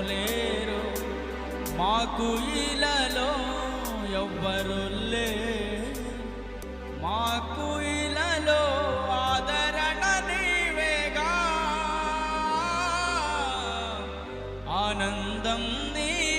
లేరు. మాకు ఇలలో ఎవ్వరు లే మాకు ఇలలో ఆదరణ నీవేగా. ఆనందం నీ